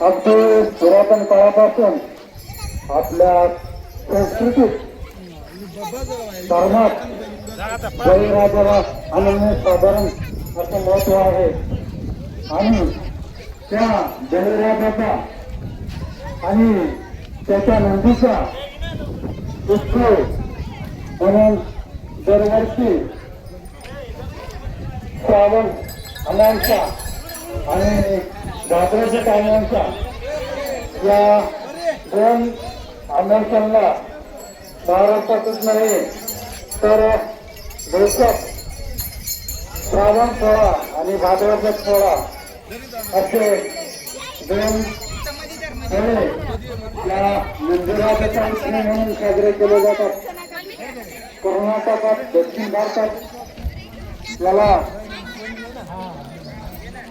अगदी पुरातन काळापासून आपल्या संस्कृतीत धर्मात बळीराजाला अनन्य साधारण असं महत्त्व आहे. आणि त्या बळीराजाचा आणि त्याच्या नंदीचा उत्सव म्हणून दरवर्षी श्रावण अमावस्या आणि भाद्राच्या टायमांचा या दोन अमावस्यांना महाराष्ट्रातच नाही तर देशात श्रावण सोळा आणि भाद्राचा सोळा असे दोन सणे या मंदिराच्या म्हणून साजरे केले जातात. कर्नाटकात दक्षिण भारतात याला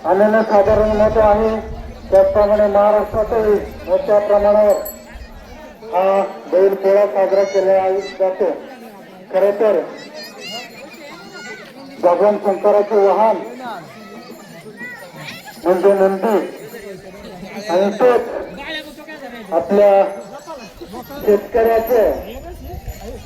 अनन्य साधारण महत्त्व आहे त्याचप्रमाणे महाराष्ट्रातही मोठ्या प्रमाणावर हा बैल पोळा साजरा केला जातो. खरे तर भगवान शंकराचे वाहन म्हणजे नंदी आणि तोच आपल्या शेतकऱ्याचे